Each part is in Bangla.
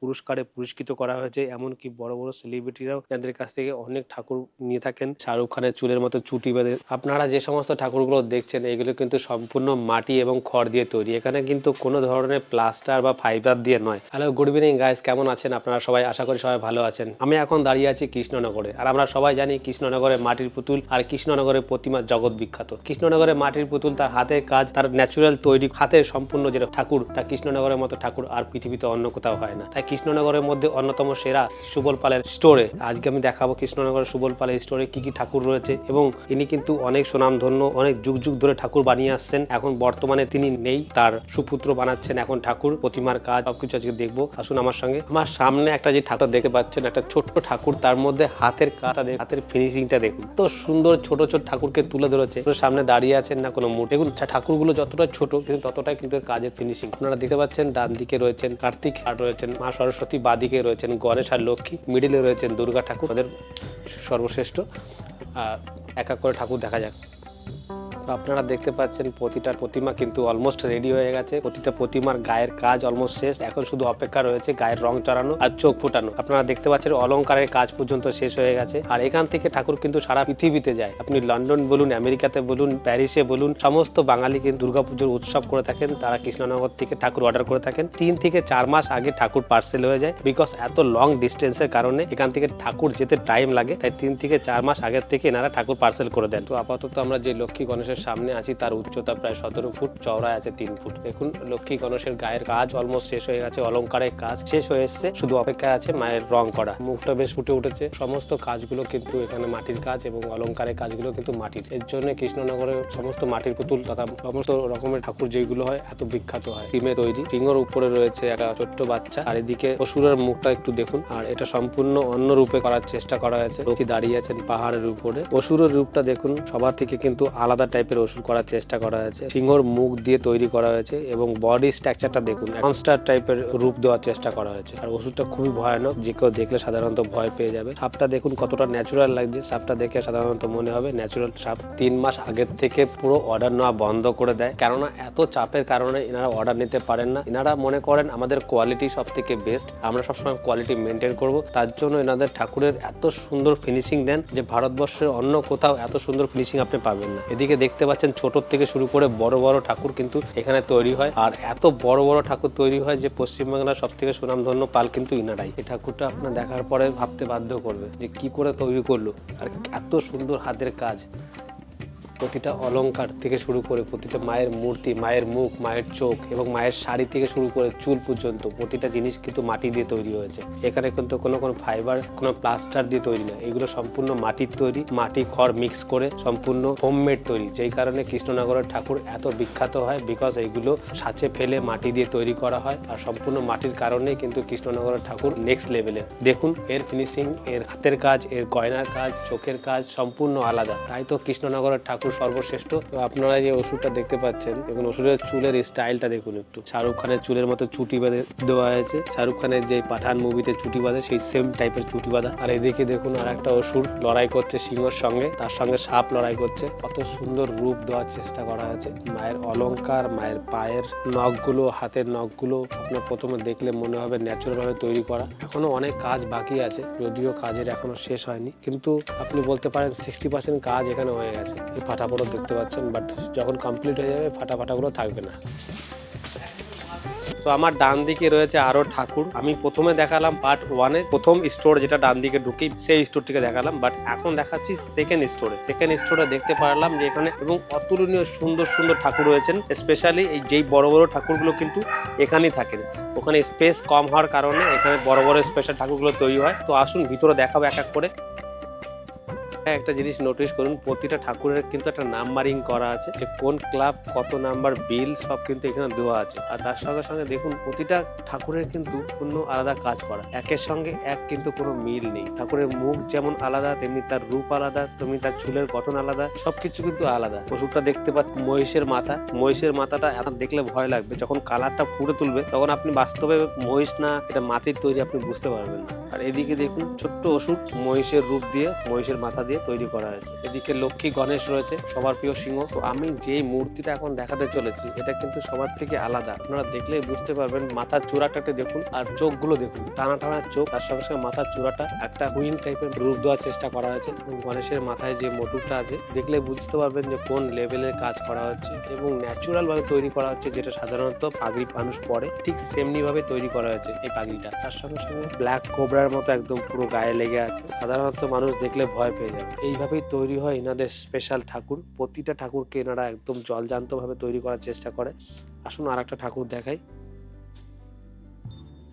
পুরস্কারে পুরস্কৃত করা হয়েছে। এমনকি বড় বড় সেলিব্রিটিরাও এনাদের কাছ থেকে অনেক ঠাকুর নিয়ে থাকেন। শাহরুখ খানের চুলের মতো চুটি বেঁধে আপনারা যে সমস্ত ঠাকুরগুলো দেখছেন, এগুলো কিন্তু সম্পূর্ণ মাটি এবং খড় দিয়ে তৈরি। এখানে কিন্তু কোনো ধরনের প্লাস্টার বা ফাইবার দিয়ে নয়। হ্যালো গুড ইভিনিং গাইস কেমন আছেন? আপনারা সবাই? আশা করি সবাই ভালো আছেন। আমি এখন দাঁড়িয়ে আছি কৃষ্ণনগরে। আর আমরা সবাই জানি কৃষ্ণনগরে মাটির পুতুল আর কৃষ্ণনগরের প্রতিমা জগৎ বিখ্যাত। কৃষ্ণনগরে মাটির পুতুল তার হাতের কাজ, তার ন্যাচুরাল তৈরি, হাতের সম্পূর্ণ যেটা ঠাকুর, তা কৃষ্ণনগরের মতো ঠাকুর আর পৃথিবীতে অন্য কোথাও হয় না। তাই কৃষ্ণনগরের মধ্যে অন্যতম সেরা সুবল পালের স্টোরে। আজকে আমি দেখাবো কৃষ্ণনগরের সুবল পালের স্টোরে কি কি ঠাকুর রয়েছে এবং ইনি কিন্তু অনেক সুনামধন্য অনেক যুগ যুগ ধরে ঠাকুর বানিয়ে আসছেন। এখন বর্তমানে তিনি নেই তার সুপুত্র বানাচ্ছেন এখন ঠাকুর প্রতিমার কাজ সবকিছু আজকে দেখব। আসুন আমার সঙ্গে। আমার সামনে একটা যে ঠাকুর দেখতে পাচ্ছেন একটা ছোট্ট ঠাকুর তার মধ্যে হাতের কাজটা দেখুন, হাতের ফিনিশিংটা দেখুন। তো সুন্দর ছোট ছোট ঠাকুরকে তুলে ধরেছে। সামনে দাঁড়িয়ে আছেন না কোনো মুঠ দেখুন ঠাকুরগুলো যতটা ছোট কিন্তু ততটাই কিন্তু কাজের ফিনিশিং আপনারা দেখতে পাচ্ছেন ডান দিকে রয়েছেন কার্তিক আর রয়েছেন মা সরস্বতী বাদিকে রয়েছেন গণেশ আর লক্ষ্মী। মিডিলে রয়েছেন দুর্গা ঠাকুর, তাদের সর্বশ্রেষ্ঠ। এক এক করে ঠাকুর দেখা যাক। আপনারা দেখতে পাচ্ছেন প্রতিটা প্রতিমা কিন্তু অলমোস্ট রেডি হয়ে গেছে। প্রতিটা প্রতিমার গায়ের কাজ অলমোস্ট শেষ। এখন শুধু অপেক্ষা রয়েছে গায়ের রং চড়ানো আর চোখ ফুটানো। আপনারা দেখতে পাচ্ছেন অলংকারের কাজ পর্যন্ত শেষ হয়ে গেছে। আর এখান থেকে ঠাকুর কিন্তু সারা পৃথিবীতে যায়। আপনি লন্ডন বলুন, আমেরিকাতে বলুন, প্যারিসে বলুন, সমস্ত বাঙালি কিন্তু দুর্গাপুজোর উৎসব করে থাকেন। তারা কৃষ্ণনগর থেকে ঠাকুর অর্ডার করে থাকেন। তিন থেকে চার মাস আগে ঠাকুর পার্সেল হয়ে যায় বিকজ এত লং ডিস্টেন্সের কারণে এখান থেকে ঠাকুর যেতে টাইম লাগে। তাই তিন থেকে চার মাস আগের থেকে এনারা ঠাকুর পার্সেল করে দেন। তো আপাতত আমরা যে লক্ষ্মী গণেশের সামনে আছি, তার উচ্চতা প্রায় সতেরো ফুট, চওড়ায় আছে তিন ফুট। দেখুন, লক্ষ্মী গণেশের গায়ের কাজ অলমোস্ট শেষ হয়ে গেছে অলংকারের কাজ শেষ হয়ে এসছে, শুধু অপেক্ষায় আছে মায়ের রং করা। মুখটা বেশ ফুটে উঠেছে। সমস্ত কাজগুলো কিন্তু এখানে মাটির কাজ এবং অলংকারের কাজগুলো কিন্তু মাটির। এর জন্য কৃষ্ণনগরের সমস্ত মাটির পুতুল তথা সমস্ত রকমের ঠাকুর যেগুলো হয়, এত বিখ্যাত হয়। টিমে তৈরি। টিঙর উপরে রয়েছে একটা ছোট্ট বাচ্চা। আর এদিকে অসুরের মুখটা একটু দেখুন। আর এটা সম্পূর্ণ অন্য রূপে করার চেষ্টা করা হয়েছে। লক্ষ্মী দাঁড়িয়ে আছেন পাহাড়ের উপরে। অসুরের রূপটা দেখুন, সবার থেকে কিন্তু আলাদা টাইপের অসুর করার চেষ্টা করা হয়েছে। সিংহর মুখ দিয়ে তৈরি করা হয়েছে এবং বডি স্ট্রাকচারটা দেখুন মনস্টার টাইপের রূপ দেওয়ার চেষ্টা করা হয়েছে। আর ওষুধটা খুবই ভয়ানক, যে কেউ দেখলে সাধারণত ভয় পেয়ে যাবে। সাপটা দেখুন কতটা ন্যাচুরাল লাগছে, সাপটা দেখে সাধারণত মনে হবে ন্যাচুরাল সাপ তিন মাস আগের থেকে পুরো অর্ডার নেওয়া বন্ধ করে দেয়। কেননা এত চাপের কারণে এনারা অর্ডার নিতে পারেন না। এনারা মনে করেন আমাদের কোয়ালিটি সব থেকে বেস্ট আমরা সবসময় কোয়ালিটি মেনটেন করব। তার জন্য এনাদের ঠাকুরের এত সুন্দর ফিনিশিং দেন যে ভারতবর্ষের অন্য কোথাও এত সুন্দর ফিনিশিং আপনি পাবেন না। এদিকে দেখতে পাচ্ছেন ছোট থেকে শুরু করে বড় বড় ঠাকুর কিন্তু এখানে তৈরি হয়। আর এত বড় বড় ঠাকুর তৈরি হয় যে পশ্চিমবাংলার সব থেকে সুনামধন্য পাল কিন্তু ইনারাই। এই ঠাকুরটা আপনার দেখার পরে ভাবতে বাধ্য করবে যে কি করে তৈরি করল আর এত সুন্দর হাতের কাজ। প্রতিটা অলঙ্কার থেকে শুরু করে প্রতিটা মায়ের মূর্তি, মায়ের মুখ, মায়ের চোখ এবং মায়ের শাড়ি থেকে শুরু করে চুল পর্যন্ত প্রতিটা জিনিস কিন্তু মাটি দিয়ে তৈরি হয়েছে। এখানে কিন্তু কোনো কোনো ফাইবার কোনো প্লাস্টার দিয়ে তৈরি না। এগুলো সম্পূর্ণ মাটির তৈরি, মাটি খড় মিক্স করে সম্পূর্ণ হোমমেড তৈরি। যেই কারণে কৃষ্ণনগরের ঠাকুর এত বিখ্যাত হয় বিকজ এইগুলো সাঁচে ফেলে মাটি দিয়ে তৈরি করা হয় আর সম্পূর্ণ মাটির কারণে কিন্তু কৃষ্ণনগরের ঠাকুর নেক্সট লেভেলের দেখুন, এর ফিনিশিং এর হাতের কাজ, এর গয়নার কাজ, চোখের কাজ সম্পূর্ণ আলাদা। তাই তো কৃষ্ণনগরের ঠাকুর সর্বশ্রেষ্ঠ। তো আপনারা যে ওষুধটা দেখতে পাচ্ছেন, দেখুন, ওষুধের চুলের স্টাইলটা দেখুন একটু। শাহরুখ খানের চুলের মতো চুটি বেঁধে দেওয়া হয়েছে। শাহরুখ খানের যে পাঠান মুভিতে চুটি বাঁধে, সেই সেম টাইপের চুটি বাঁধা। আর এদিকে দেখুন, আর একটা অসুর লড়াই করছে সিংহর সঙ্গে। তার সঙ্গে সাপ লড়াই করছে। কত সুন্দর রূপ দেওয়ার চেষ্টা করা হয়েছে। মায়ের অলংকার, মায়ের পায়ের নখগুলো, হাতের নখগুলো আপনার প্রথমে দেখলে মনে হবে ন্যাচারাল ভাবে তৈরি করা। এখনও অনেক কাজ বাকি আছে, যদিও কাজের এখনও শেষ হয়নি। কিন্তু আপনি বলতে পারেন সিক্সটি পার্সেন্ট কাজ এখানে হয়ে গেছে। এই ফাটাফোড়ো দেখতে পাচ্ছেন বাট যখন কমপ্লিট হয়ে যাবে, ফাটা ফাটাগুলো থাকবে না। তো আমার ডান দিকে রয়েছে আরও ঠাকুর। আমি প্রথমে দেখালাম পার্ট ওয়ানে প্রথম স্টোর যেটা ডান দিকে ঢুকি, সেই স্টোরটিকে দেখালাম বাট এখন দেখাচ্ছি সেকেন্ড স্টোরে সেকেন্ড স্টোরে দেখতে পারলাম যে এখানে এবং অতুলনীয় সুন্দর সুন্দর ঠাকুর রয়েছেন স্পেশালি এই যেই বড় বড় ঠাকুরগুলো কিন্তু এখানেই থাকেন। ওখানে স্পেস কম হওয়ার কারণে এখানে বড় বড় স্পেশাল ঠাকুরগুলো তৈরি হয়। তো আসুন, ভিতরে দেখাবো এক এক করে। একটা জিনিস নোটিশ করুন, প্রতিটা ঠাকুরের কিন্তু একটা নাম্বারিং করা আছে যে কোন ক্লাব কত নাম্বার বিল সব কিন্তু এখানে দেওয়া আছে। আর তার সঙ্গে সঙ্গে দেখুন, প্রতিটা ঠাকুরের কিন্তু অন্য আলাদা কাজ করা। একের সঙ্গে এক কিন্তু কোনো মিল নেই। ঠাকুরের মুখ যেমন আলাদা, তেমনি তার রূপ আলাদা, তেমনি তার চুলের গঠন আলাদা, সবকিছু কিন্তু আলাদা। পশুটা দেখতে পাচ্ছি মহিষের মাথা। মহিষের মাথাটা এখন দেখলে ভয় লাগবে। যখন কালারটা ফুটে তুলবে, তখন আপনি বাস্তবে মহিষ না, এটা মাটির তৈরি আপনি বুঝতে পারবেন না। আর এদিকে দেখুন, ছোট্ট ওষুধ, মহিষের রূপ দিয়ে, মহিষের মাথা দিয়ে দিয়ে তৈরি করা হয়েছে। এদিকে লক্ষ্মী গণেশ রয়েছে, সবার প্রিয় সিংহ। তো আমি যেই মূর্তিটা এখন দেখাতে চলেছি, এটা কিন্তু সবার থেকে আলাদা। আপনারা দেখলেই বুঝতে পারবেন, মাথার চূড়াটাকে দেখুন আর চোখগুলো দেখুন। টানা টানা চোখ, তার সঙ্গে সঙ্গে মাথার চূড়াটা একটা হুইং টাইপের রূপ দেওয়ার চেষ্টা করা হয়েছে। গণেশের মাথায় যে মোটুকটা আছে দেখলে বুঝতে পারবেন যে কোন লেভেলের কাজ করা হচ্ছে এবং ন্যাচুরাল ভাবে তৈরি করা হচ্ছে, যেটা সাধারণত পাগড়ি মানুষ পরে, ঠিক সেমনি ভাবে তৈরি করা হয়েছে এই পাগড়িটা। তার সঙ্গে সঙ্গে ব্ল্যাক কোবরার মতো একদম পুরো গায়ে লেগে আছে। সাধারণত মানুষ দেখলে ভয় পেয়ে এইভাবেই তৈরি হয় এনাদের স্পেশাল ঠাকুর। প্রতিটা ঠাকুরকে এনারা একদম জলজান্ত ভাবে তৈরি করার চেষ্টা করে। আসুন আর একটা ঠাকুর দেখাই।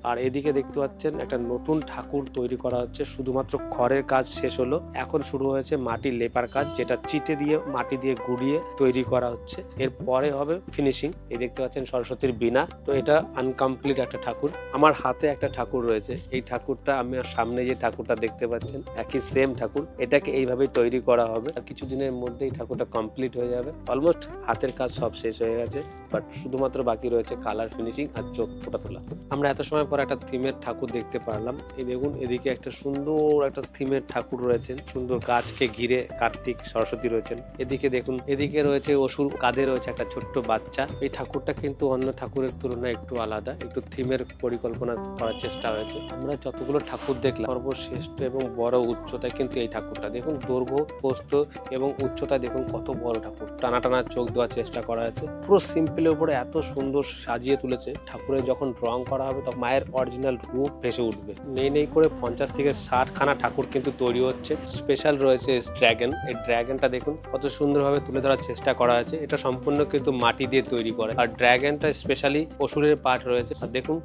আর এদিকে দেখতে পাচ্ছেন একটা নতুন ঠাকুর তৈরি করা হচ্ছে। শুধুমাত্র খড়ের কাজ শেষ হলো। এখন শুরু হয়েছে মাটি লেপার কাজ, যেটা চিটে দিয়ে, মাটি দিয়ে গুড়িয়ে তৈরি করা হচ্ছে। এরপরে হবে ফিনিশিং এই দেখতে পাচ্ছেন সরস্বতীর বিনা তো এটা আনকমপ্লিট একটা ঠাকুর। আমার হাতে একটা ঠাকুর রয়েছে। এই ঠাকুরটা আমি সামনে যে ঠাকুরটা দেখতে পাচ্ছেন, একই সেম ঠাকুর। এটাকে এইভাবেই তৈরি করা হবে। আর কিছুদিনের মধ্যেই ঠাকুরটা কমপ্লিট হয়ে যাবে। অলমোস্ট হাতের কাজ সব শেষ হয়ে গেছে। বাট শুধুমাত্র বাকি রয়েছে কালার ফিনিশিং আর চোখ ফোটা তোলা। আমরা এত সময় পর একটা থিমের ঠাকুর দেখতে পারলাম। এই দেখুন, এদিকে একটা সুন্দর একটা থিমের ঠাকুর রয়েছেন। সুন্দর গাছকে ঘিরে কার্তিক সরস্বতী রয়েছেন। এদিকে দেখুন, এদিকে রয়েছে অসুর কাঁধে রয়েছে একটা ছোট্ট বাচ্চা। এই ঠাকুরটা কিন্তু অন্য ঠাকুরের তুলনায় একটু আলাদা, একটু থিমের পরিকল্পনা করার চেষ্টা হয়েছে। আমরা যতগুলো ঠাকুর দেখলাম, সর্বশ্রেষ্ঠ এবং বড় উচ্চতা কিন্তু এই ঠাকুরটা। দেখুন দৈর্ঘ্য পোস্ত এবং উচ্চতা দেখুন কত বড় ঠাকুর। টানা টানা চোখ দেওয়ার চেষ্টা করা হয়েছে। পুরো সিম্পলের উপরে এত সুন্দর সাজিয়ে তুলেছে। ঠাকুরের যখন রং করা হবে, তখন মায়ের অরিজিনাল রূপ ভেসে উঠবে। নেই নেই করে পঞ্চাশ থেকে ষাট খানা ঠাকুর কিন্তু তৈরি হচ্ছে। স্পেশাল রয়েছে ড্র্যাগন এই ড্র্যাগনটা দেখুন, কত সুন্দরভাবে তুলে ধরার চেষ্টা করা আছে। এটা সম্পূর্ণ কিন্তু মাটি দিয়ে তৈরি করে। আর ড্র্যাগনটা স্পেশালি অসুরের পার্ট রয়েছে। আর দেখুন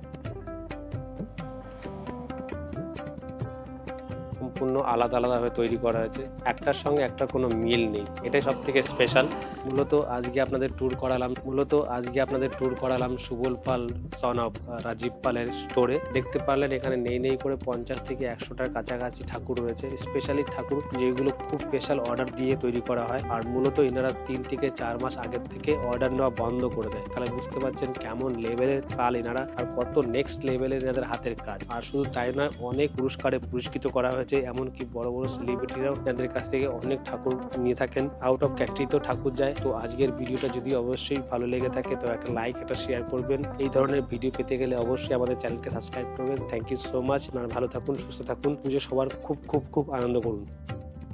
আলাদা আলাদাভাবে তৈরি করা হয়েছে। একটার সঙ্গে একটা কোনো মিল নেই। এটাই সব থেকে স্পেশাল মূলত আজকে আপনাদের ট্যুর করালাম। মূলত আজকে আপনাদের ট্যুর করালাম সুবল পাল সন অফ রাজীব পালের স্টোরে দেখতে পারলেন এখানে নেই নেই করে পঞ্চাশ থেকে একশোটার কাছাকাছি ঠাকুর রয়েছে। স্পেশালি ঠাকুর যেগুলো খুব স্পেশাল অর্ডার দিয়ে তৈরি করা হয়। আর মূলত এনারা তিন থেকে চার মাস আগের থেকে অর্ডার নেওয়া বন্ধ করে দেয়। তাহলে বুঝতে পারছেন কেমন লেভেলের কাল এনারা আর কত নেক্সট লেভেলের এনাদের হাতের কাজ। আর শুধু তাই নয়, অনেক পুরস্কারে পুরস্কৃত করা হয়েছে। এমনকি বড় বড় সেলিব্রিটিরাও তাদের কাছ থেকে অনেক ঠাকুর নিয়ে থাকেন। আউট অফ ক্যাটারি তো ঠাকুর যায়। তো আজকের ভিডিওটা যদি অবশ্যই ভালো লেগে থাকে, তো একটা লাইক একটা শেয়ার করবেন। এই ধরনের ভিডিও পেতে গেলে অবশ্যই আমাদের চ্যানেলকে সাবস্ক্রাইব করবেন। থ্যাংক ইউ সো মাচ আপনারা ভালো থাকুন, সুস্থ থাকুন। পুজো সবার খুব খুব খুব আনন্দ করুন।